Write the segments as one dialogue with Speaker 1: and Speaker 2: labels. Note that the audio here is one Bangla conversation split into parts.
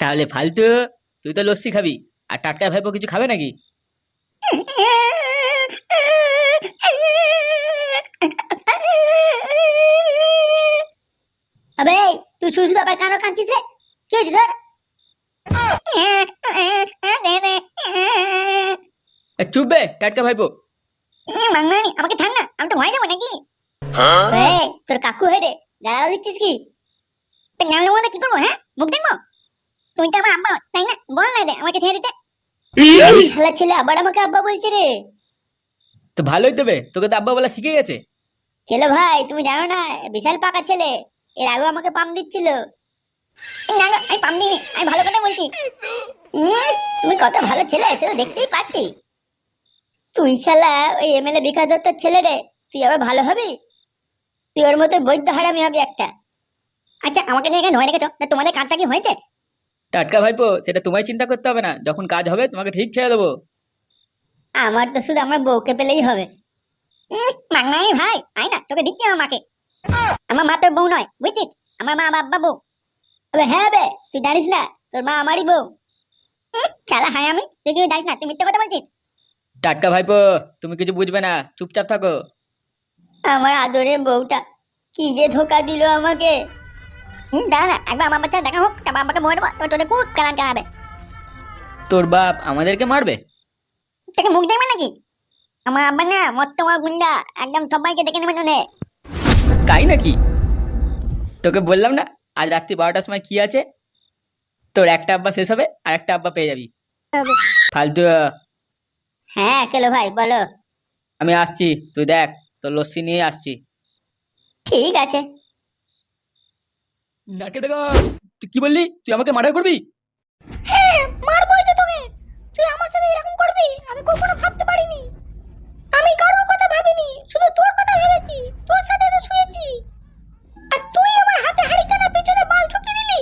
Speaker 1: তাহলে ফালতু তুই তো লস্যি খাবি। আর টাটকা ভাইপো কিছু খাবে নাকি?
Speaker 2: আবে তুই শুধু আবার কেন কাঁদছিস রে? কি হয়েছে তোর?
Speaker 1: চুপ বে টাটকা ভাইপো।
Speaker 2: মাঙ্গানি আমাকে ছাড় না আমি তো ভয় যাব নাকি? এই, তোর কাকু হয়ে রে দিচ্ছিস কি? তো গাল কি করব হ্যাঁ? মুখ দেখব? তুই তো আমার আব্বা তাই না? বল না রে আমাকে ছেড়ে দিতে। এই শালা ছেলে আবার আমাকে আব্বা বলছে রে।
Speaker 1: তো ভালোই তবে তোকে তো আব্বা বলা শিখে গেছে।
Speaker 2: ভাই তুমি জানো না বিশাল পাকা ছেলে এর আমাকে পাম দিচ্ছিল। না আমি পাম দিইনি আমি ভালো কথা বলছি। উম, তুমি কত ভালো ছেলে সেটা দেখতেই পাচ্ছি। তুই শালা ওই এমএলএ বিকাশ দত্তর ছেলে রে তুই আবার ভালো হবি? তুই ওর মতো বৈধ হারামি হবি একটা। আচ্ছা আমাকে যে এখানে ধরে রেখেছো? তোমাদের কাজটা কি হয়েছে?
Speaker 1: টাটকা ভাইপো সেটা তোমায় চিন্তা করতে হবে না। যখন কাজ হবে তোমাকে ঠিক ছেড়ে দেবো।
Speaker 2: আমার তো শুধু আমার বউকে পেলেই হবে। উম, ভাই আয় না তোকে দিচ্ছি আমার মাকে। আমার মা তোর বউ নয় বুঝছিস? আমার মা বাবা। বউ তবে হ্যাঁ বে তুই জানিস না তোর মা আমারই বউ। চালা হাই আমি তুই কি জানিস না তুই মিথ্যে কথা বলছিস?
Speaker 1: টাটকা ভাইপো তুমি কিছু বুঝবে না চুপচাপ থাকো।
Speaker 2: আমার আদরের বউটা কি যে ধোকা দিল আমাকে। হুম দাঁড়া না একবার আমার বাচ্চা দেখা হোক তারপর আমাকে মরে দেবো তোর তোদের খুব কালান কালাবে
Speaker 1: তোর বাপ আমাদেরকে মারবে?
Speaker 2: তোকে মুখ দেখবে নাকি? আমার আব্বা না মত তোমার গুন্ডা একদম সবাইকে দেখে নেবে নে
Speaker 1: তাই নাকি? তোকে বললাম না আজ রাত্রি বারোটার সময় কি আছে? তোর একটা আব্বা শেষ হবে আর একটা আব্বা পেয়ে যাবি। ফালতু
Speaker 2: হ্যাঁ কেলো ভাই বলো।
Speaker 1: আমি আসছি তুই দেখ তোর লস্যি নিয়ে আসছি।
Speaker 2: ঠিক আছে।
Speaker 1: দেখো তুই কি বললি? তুই আমাকে মার্ডার করবি?
Speaker 2: হ্যাঁ মারবই তো তোকে। তুই আমার সাথে এরকম করবি? আমি কখনো ভাবতে পারিনি। আমি কারোর কথা ভাবিনি শুধু তোর কথা ভেবেছি। তোর সাথে তো শুয়েছি। আর তুই আমার হাতে পেছনে বাল ঠুকে দিলি?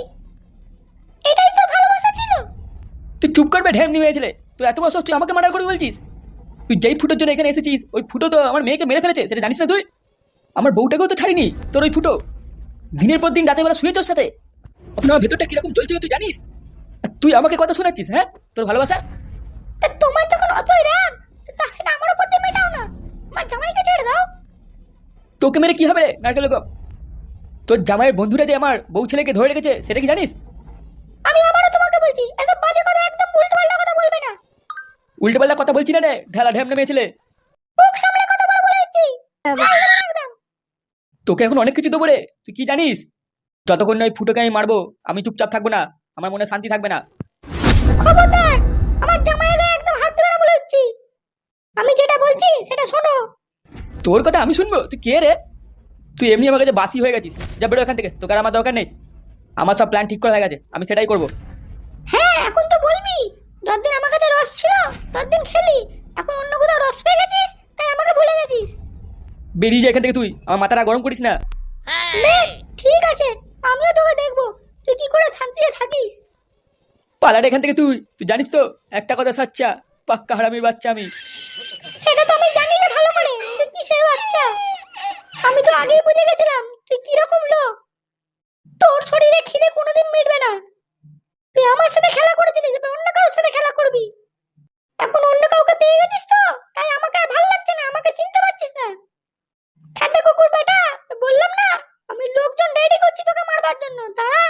Speaker 2: এটাই তোর ভালোবাসা ছিল?
Speaker 1: তুই চুপ করবে ঢ্যাম নিয়ে ছেলে তুই এত বছর তুই আমাকে মার্ডার করবি বলছিস? তুই যেই ফুটোর জন্য এখানে এসেছিস ওই ফুটো তো আমার মেয়েকে মেরে ফেলেছে সেটা জানিস না তুই? আমার বউটাকেও তো ছাড়িনি তোর ওই ফুটো। দিনের পর দিন রাতের বেলা শুয়ে তোর সাথে? আমার ভেতরটা কীরকম চলছে তুই জানিস? আর তুই আমাকে কথা শোনাচ্ছিস হ্যাঁ? তোর ভালোবাসা?
Speaker 2: তা তোমার যখন অতই রাগ তা সেটা আমার উপর দিয়ে মেটাও না। আমার জামাইকে ছেড়ে দাও।
Speaker 1: তোকে মেরে কি হবে রে নারকেল বেগম? তোর জামাইয়ের বন্ধুরা যে আমার বউ ছেলেকে ধরে রেখেছে সেটা কি জানিস?
Speaker 2: আমি আবারও তোমাকে বলছি এসব বাজে কথা একদম উল্টো পাল্টা কথা বলবে না।
Speaker 1: উল্টো পাল্টা কথা বলছি না রে ঢেলা ঢ্যাম নেমে ছেলে।
Speaker 2: মুখ সামলে কথা বলে বলে দিচ্ছি। একদম
Speaker 1: তোকে এখন অনেক কিছু দেবো রে। তুই কি জানিস? যতক্ষণ না ওই ফুটোকে আমি মারবো আমি চুপচাপ থাকব না। আমার মনে শান্তি থাকবে না।
Speaker 2: খবরদার আমার গায়ে একদম হাত দেবে না বলে হচ্ছি আমি যেটা বলছি সেটা শোনো।
Speaker 1: তোর কথা আমি শুনব? তুই কে রে? তুই এমনি আমার কাছে বাসি হয়ে গেছিস। যা বেরো এখান থেকে তোকে আর আমার দরকার নেই। আমার সব প্ল্যান ঠিক করা হয়ে গেছে আমি সেটাই করব।
Speaker 2: হ্যাঁ এখন তো বলবি। যতদিন আমার কাছে রস ছিল ততদিন খেলি। এখন অন্য কোথাও রস পেয়ে গেছিস তাই আমাকে ভুলে গেছিস।
Speaker 1: বেরিয়ে যা এখান থেকে তুই। আমার মাথাটা গরম করিস না।
Speaker 2: বেশ ঠিক আছে আমিও তোকে দেখব। তুই কি করে শান্তিতে থাকিস?
Speaker 1: পালাটা এখান থেকে তুই। তুই জানিস তো একটা কথা সাচ্চা পাক্কা হারামির বাচ্চা আমি।
Speaker 2: সেটা তো আমি জানি না ভালো করে। তুই কিসের বাচ্চা? আমি তো আগেই বুঝে গেছিলাম তুই কীরকম লোক। তোর শরীরে খিদে কোনোদিন মিটবে না। তুই আমার সাথে খেলা করেছিলিস এবার অন্য কারোর সাথে খেলা করবি। এখন অন্য কাউকে পেয়ে গেছিস তো? তাই আমাকে আর ভালো লাগছে না আমাকে চিনতে পারছিস না খেতে কুকুর বেটা বললাম না আমি করছি তোকে মারবার জন্য। দাঁড়া।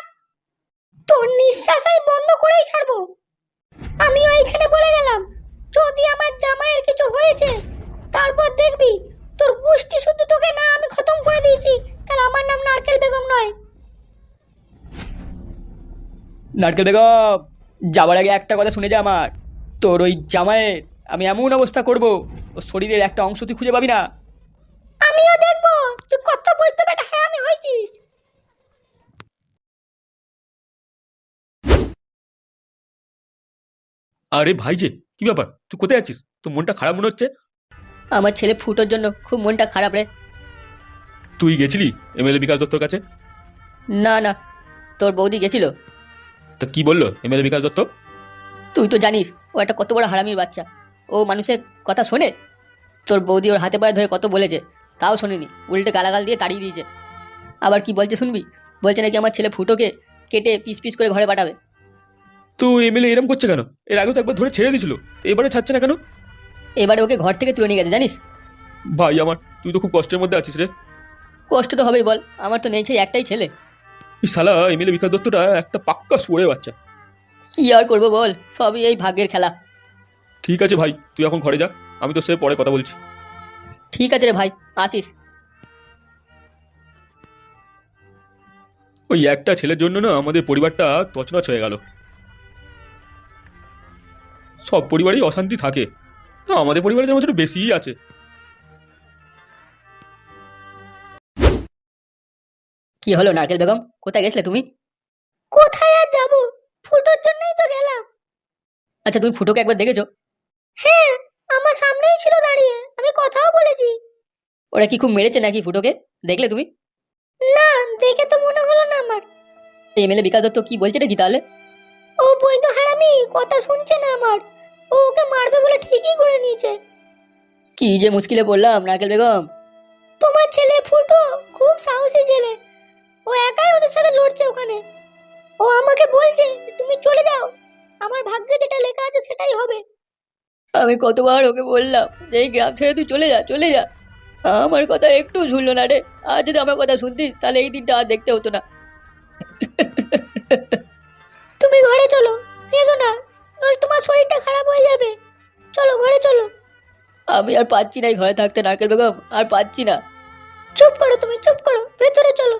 Speaker 2: তোর নিঃশ্বাস আমি বন্ধ করেই ছাড়বো। আমি ওইখানে বলে গেলাম যদি আমার জামাইয়ের কিছু হয়েছে তারপর দেখবি তোর গোষ্ঠী শুধু তোকে না আমি খতম করে দিয়েছি। তাহলে আমার নাম নারকেল বেগম নয়।
Speaker 1: নারকেল বেগম যাবার আগে একটা কথা শুনে যা আমার। তোর ওই জামাইয়ের আমি এমন অবস্থা করব ও শরীরের একটা অংশ তুই খুঁজে পাবি না।
Speaker 2: আমিও দেখব তুই কত বলতে বেটা হ্যাঁ আমি হয়েছিস।
Speaker 3: আরে ভাই যে কি ব্যাপার? তুই কোথায় আছিস? তোর মনটা খারাপ মনে হচ্ছে?
Speaker 1: আমার ছেলে ফুটোর জন্য খুব মনটা খারাপ রে।
Speaker 3: তুই গেছিলি এমএলএ বিকাশ দত্তর কাছে?
Speaker 1: না না তোর বৌদি গেছিল।
Speaker 3: তো কি বলল এমএলএ বিকাশ দত্ত?
Speaker 1: তুই তো জানিস ও একটা কত বড় হারামির বাচ্চা। ও মানুষের কথা শোনে? তোর বৌদি ওর হাতে পায়ে ধরে কত বলেছে তাও শোনেনি। উল্টে গালাগাল দিয়ে তাড়িয়ে দিয়েছে। আবার কি বলছে শুনবি? বলছে নাকি আমার ছেলে ফুটোকে কেটে পিস পিস করে ঘরে পাঠাবে।
Speaker 3: তো এমএলএ এরম করছে কেন? এর আগে তো একবার ধরে ছেড়ে দিয়েছিল। এবারে ছাড়ছে না কেন?
Speaker 4: এবারে ওকে ঘর থেকে তুলে নিয়ে গেছে জানিস?
Speaker 3: ভাই আমার তুই তো খুব কষ্টের মধ্যে আছিস রে।
Speaker 4: কষ্ট তো হবেই বল আমার তো নেই সেই একটাই ছেলে।
Speaker 3: এই শালা এমএলএ বিকাশ দত্তটা একটা পাক্কা শুয়ে বাচ্চা।
Speaker 4: কি আর করব বল সবই এই ভাগ্যের খেলা।
Speaker 3: ঠিক আছে ভাই তুই এখন ঘরে যা আমি তো সে পরে কথা বলছি।
Speaker 4: ঠিক আছে রে ভাই আসিস
Speaker 3: ওই একটা ছেলের জন্য না আমাদের পরিবারটা তছনছ হয়ে গেল। সব পরিবারেই অশান্তি থাকে। তো আমাদের পরিবারে যেমন একটু বেশিই আছে।
Speaker 4: কি হলো নারকেল বেগম? কোথায় গেছিলে তুমি?
Speaker 2: কোথায় আর যাব? ফুটোর জন্যই তো গেলাম।
Speaker 4: আচ্ছা তুমি ফুটোকে একবার দেখেছ?
Speaker 2: হ্যাঁ আমার সামনেই ছিল দাঁড়িয়ে। আমি কথাও বলেছি।
Speaker 4: ওরা কি খুব মেরেছে নাকি ফুটোকে? দেখলে তুমি?
Speaker 2: না দেখে তো মনে হলো না আমার।
Speaker 4: এমএলএ বিকাশ দত্ত কি বলছে নাকি তাহলে?
Speaker 2: ও বৈধ হারামি কথা শুনছে না আমার। ও ওকে মারবে বলে ঠিকই করে নিয়েছে।
Speaker 4: কি যে মুশকিলে পড়লাম নারকেল বেগম।
Speaker 2: তোমার ছেলে ফুটো খুব সাহসী ছেলে। ও একাই ওদের সাথে লড়ছে ওখানে। ও আমাকে বলছে যে তুমি চলে যাও। আমার ভাগ্যে যেটা লেখা আছে সেটাই হবে।
Speaker 4: আমি কতবার ওকে বললাম যে এই গ্রাম ছেড়ে তুই চলে যা চলে যা। আমার কথা একটু ঝুললো না রে। আর যদি আমার কথা শুনতিস তাহলে এই দিনটা আর দেখতে হতো না।
Speaker 2: তুমি ঘরে চলো কেঁদো না আর তোমার শরীরটা খারাপ হয়ে যাবে। চলো ঘরে চলো।
Speaker 4: আমি আর পাচ্ছি না এই ঘরে থাকতে বেগম আর পাচ্ছি না।
Speaker 2: চুপ করো তুমি চুপ করো ভেতরে চলো।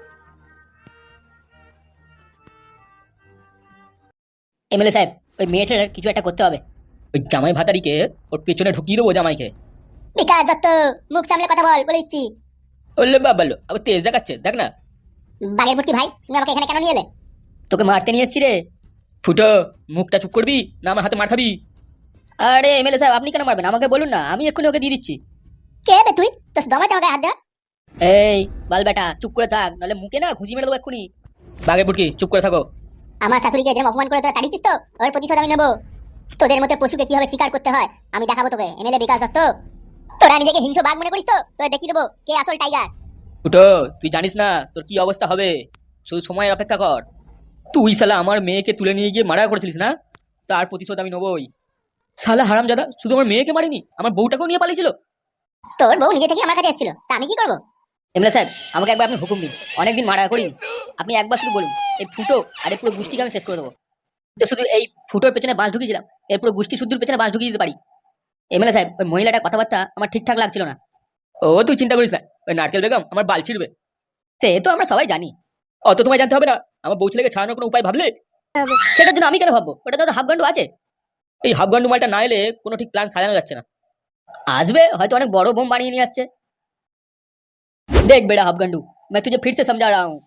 Speaker 4: এমএলএ সাহেব ওই মেয়ে কিছু একটা করতে হবে। ওই জামাই ভাতারিকে ওর পেছনে ঢুকিয়ে দেবো জামাইকে।
Speaker 2: বিকাশ দত্ত মুখ সামলে কথা বল বলে দিচ্ছি।
Speaker 4: বললে বাবালো আবার তেজ দেখাচ্ছে দেখ না।
Speaker 2: বাগের ভাই তুমি আমাকে এখানে কেন নিয়ে এলে?
Speaker 4: তোকে মারতে নিয়ে এসছি রে। ফুটো মুখটা চুপ করবি না আমার হাতে মার খাবি? আরে এমএলএ সাহেব আপনি কেন মারবেন? আমাকে বলুন না আমি এক্ষুনি ওকে দিয়ে দিচ্ছি।
Speaker 2: কে বে তুই? তোর দমা চামা গায়ে হাত দেওয়া?
Speaker 4: এই বাল বেটা চুপ করে থাক নাহলে মুখে না ঘুষি মেরে দেবো এক্ষুনি। বাঘে বুটকি চুপ করে থাকো।
Speaker 2: আমার শাশুড়িকে যেরকম অপমান করে তোরা তাড়িয়েছিস তো? ওর প্রতিশোধ আমি নেব। তোদের মতো পশুকে কীভাবে শিকার করতে হয় আমি দেখাবো তোকে। এমএলএ বিকাশ দত্ত তোরা নিজেকে হিংস্র বাঘ মনে করিস তো? তোরা দেখিয়ে দেবো কে আসল টাইগার
Speaker 4: ফুটো তুই জানিস না তোর কি অবস্থা হবে? শুধু সময় অপেক্ষা কর। তুই শালা আমার মেয়েকে তুলে নিয়ে গিয়ে মারা করেছিলিস না? তার প্রতিশোধ আমি নেবই। শালা হারাম দাদা শুধু আমার মেয়েকে মারিনি আমার বউটাকেও নিয়ে পালিয়েছিল।
Speaker 2: তোর বউ নিজে থেকে আমার কাছে এসেছিল তা আমি কি করব?
Speaker 4: এমএলএ সাহেব আমাকে একবার আপনি হুকুম দিন অনেকদিন মারা করিনি আপনি একবার শুধু বলুন এই ফুটো আর এই পুরো গোষ্ঠীকে আমি শেষ করে দেবো। তো শুধু এই ফুটোর পেছনে বাঁশ ঢুকিয়েছিলাম এর পুরো গোষ্ঠী শুদ্ধুর পেছনে বাঁশ ঢুকিয়ে দিতে পারি। এমএলএ সাহেব ওই মহিলাটার কথাবার্তা আমার ঠিকঠাক লাগছিল না। ও তুই চিন্তা করিস না ওই নারকেল বেগম আমার বাল ছিড়বে। সে তো আমরা সবাই জানি অত তোমায় জানতে হবে না আমার বউ ছেলেকে ছাড়ানোর কোনো উপায় ভাবলে সেটার জন্য আমি কেন ভাববো ওটা তো হাফগান্ডু আছে এই হাফগান্ডু মালটা না এলে কোনো ঠিক প্ল্যান সাজানো যাচ্ছে না আসবে হয়তো অনেক বড় বোম বানিয়ে নিয়ে আসছে देख बेटा हाफगंडू मैं तुझे फिर से समझा रहा हूँ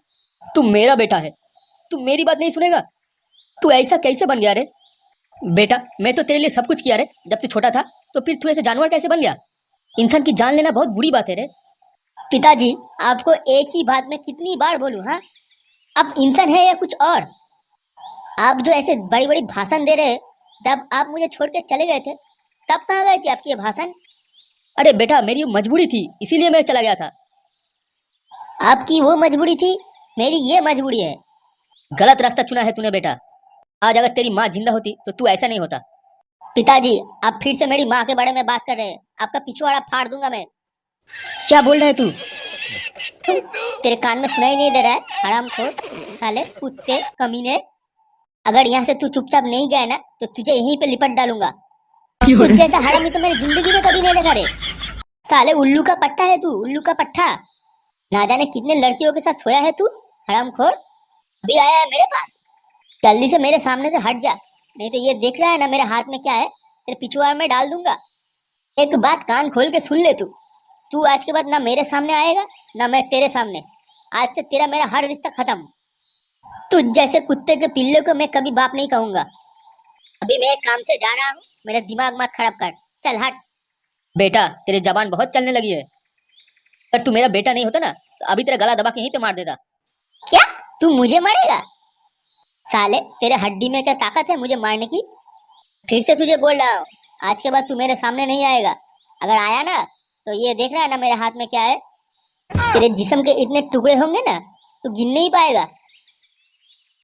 Speaker 4: तू मेरा बेटा है तू मेरी बात नहीं सुनेगा तू ऐसा कैसे बन गया रे बेटा मैं तो तेरे लिए सब कुछ किया रे जब तू छोटा था तो फिर तू ऐसे जानवर कैसे बन गया इंसान की जान लेना बहुत बुरी बात है रे पिताजी आपको एक ही बात में कितनी बार बोलूं हाँ आप इंसान है या कुछ और? आप जो ऐसे बड़ी बड़ी भाषण दे रहे जब आप मुझे छोड़ के चले गए थे? तब कहाँ गए थे आपकी ये भाषण? अरे बेटा मेरी मजबूरी थी इसीलिए मैं चला गया था। आपकी वो मजबूरी थी? मेरी ये मजबूरी है। गलत रास्ता चुना है तूने बेटा। आज अगर तेरी माँ ज़िंदा होती तो तू ऐसा नहीं होता। पिताजी आप फिर से मेरी माँ के बारे में बात कर रहे हैं। आपका पिछवाड़ा फाड़ दूँगा मैं। क्या बोल रहे है तू? तेरे कान में सुनाई नहीं दे रहा है हराम खोर साले कुत्ते कमीने। अगर यहाँ से तू चुपचाप नहीं गया ना तो तुझे यहीं पे लिपट डालूँगा। कुछ जैसा हरामी तो मेरी ज़िंदगी में कभी नहीं देखा रे। साले उल्लू का पट्टा है तू उल्लू का पट्टा। ना जाने कितने लड़कियों के साथ सोया है तू हराम खोर। अभी आया है मेरे पास। जल्दी से मेरे सामने से हट जा। नहीं तो ये देख रहा है ना मेरे हाथ में क्या है तेरे पिछुआ में डाल दूँगा। एक बात कान खोल के सुन ले तू। तू आज के बाद ना मेरे सामने आएगा ना मैं तेरे सामने। आज से तेरा मेरा हर रिश्ता खत्म। तू जैसे कुत्ते के पिल्ले को मैं कभी बाप नहीं कहूँगा। अभी मैं काम से जा रहा हूँ मेरा दिमाग मत खराब कर। चल हट। बेटा तेरी जबान बहुत चलने लगी है। अगर तू मेरा बेटा नहीं होता ना तो अभी तेरा गला दबा के यहीं पे मार देता। क्या? तू मुझे मारेगा? साले तेरे हड्डी में क्या ताकत है मुझे मारने की? फिर से तुझे बोल रहा हूँ आज के बाद तू मेरे सामने नहीं आएगा। अगर आया ना तो ये देख रहा है ना मेरे हाथ में क्या है? तेरे जिसम के इतने टुकड़े होंगे ना तो गिन नहीं पाएगा।